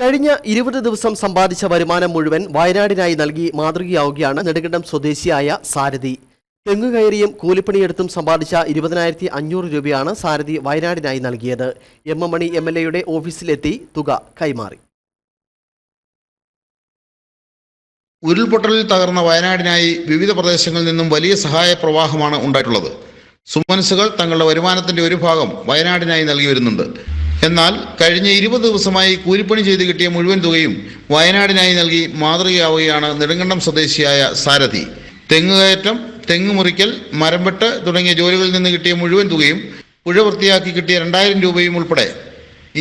കഴിഞ്ഞ ഇരുപത് ദിവസം സമ്പാദിച്ച വരുമാനം മുഴുവൻ വയനാടിനായി നൽകി മാതൃകയാവുകയാണ് നെടുങ്കണ്ടം സ്വദേശിയായ സാരഥി. തെങ്ങുകയറിയും കൂലിപ്പണിയെടുത്തും സമ്പാദിച്ച ഇരുപതിനായിരത്തി അഞ്ഞൂറ് രൂപയാണ് സാരഥി വയനാടിനായി നൽകിയത്. M M Mani M L എയുടെ ഓഫീസിലെത്തി തുക കൈമാറി. ഉരുൾപൊട്ടലിൽ തകർന്ന വയനാടിനായി വിവിധ പ്രദേശങ്ങളിൽ നിന്നും വലിയ സഹായ പ്രവാഹമാണ് ഉണ്ടായിട്ടുള്ളത്. സുമനസുകൾ തങ്ങളുടെ വരുമാനത്തിന്റെ ഒരു ഭാഗം വയനാടിനായി നൽകി വരുന്നുണ്ട്. എന്നാൽ കഴിഞ്ഞ ഇരുപത് ദിവസമായി കൂലിപ്പണി ചെയ്ത് കിട്ടിയ മുഴുവൻ തുകയും വയനാടിനായി നൽകി മാതൃകയാവുകയാണ് നെടുങ്കണ്ടം സ്വദേശിയായ സാരഥി. തെങ്ങുകയറ്റം തെങ്ങ് മുറിക്കൽ മരംവെട്ട് തുടങ്ങിയ ജോലികളിൽ നിന്ന് കിട്ടിയ മുഴുവൻ തുകയും പുഴ വൃത്തിയാക്കി കിട്ടിയ രണ്ടായിരം രൂപയും ഉൾപ്പെടെ.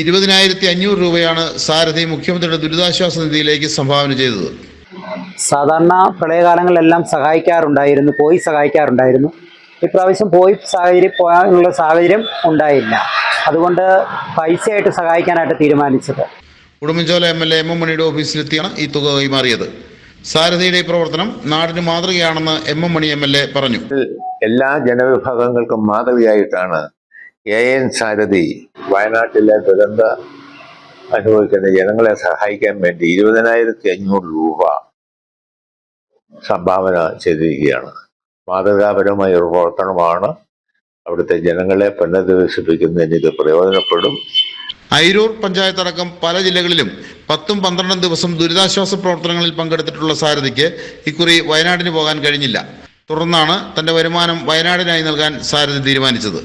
ഇരുപതിനായിരത്തി അഞ്ഞൂറ് രൂപയാണ് സാരഥി മുഖ്യമന്ത്രിയുടെ ദുരിതാശ്വാസ നിധിയിലേക്ക് സംഭാവന ചെയ്തത്. സാധാരണ പ്രളയകാലങ്ങളിലെല്ലാം സഹായിക്കാറുണ്ടായിരുന്നു പോയി സഹായിക്കാറുണ്ടായിരുന്നു. ഇപ്രാവശ്യം പോയി സാഹചര്യം പോകാനുള്ള സാഹചര്യം ഉണ്ടായില്ല. അതുകൊണ്ട് പൈസയായിട്ട് സഹായിക്കാനായിട്ട് തീരുമാനിച്ചത്. Udumbanchola M L A M M മണിയുടെ ഓഫീസിലെത്തിയാണ് ഈ തുക കൈമാറിയത്. സാരഥിയുടെ ഈ പ്രവർത്തനം നാടിന് മാതൃകയാണെന്ന് M M Mani M L A പറഞ്ഞു. എല്ലാ ജനവിഭാഗങ്ങൾക്കും മാതൃകയായിട്ടാണ് എ എൻ സാരഥി വയനാട്ടിലെ ദുരന്ത അനുഭവിക്കുന്ന ജനങ്ങളെ സഹായിക്കാൻ വേണ്ടി ഇരുപതിനായിരത്തി അഞ്ഞൂറ് രൂപ സംഭാവന ചെയ്തിരിക്കുകയാണ്. മാതൃകാപരമായ ഒരു പ്രവർത്തനമാണ് അവിടുത്തെ ജനങ്ങളെ പുനരധിവസിപ്പിക്കുന്നതിന് ഇത് പ്രയോജനപ്പെടും. ഐരൂർ പഞ്ചായത്ത് അടക്കം പല ജില്ലകളിലും പത്തും പന്ത്രണ്ടും ദിവസം ദുരിതാശ്വാസ പ്രവർത്തനങ്ങളിൽ പങ്കെടുത്തിട്ടുള്ള സാരഥിക്ക് ഇക്കുറി വയനാടിന് പോകാൻ കഴിഞ്ഞില്ല. തുടർന്നാണ് തന്റെ വരുമാനം വയനാടിനായി നൽകാൻ സാരഥി തീരുമാനിച്ചത്.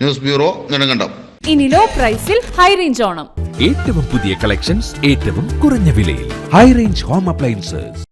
News bureau Nedumkandam. ഇനി ലോ പ്രൈസിൽ ഹൈ റേഞ്ച് ഓണം. ഏറ്റവും പുതിയ കളക്ഷൻസ് ഏറ്റവും കുറഞ്ഞ വിലയിൽ. High range home appliances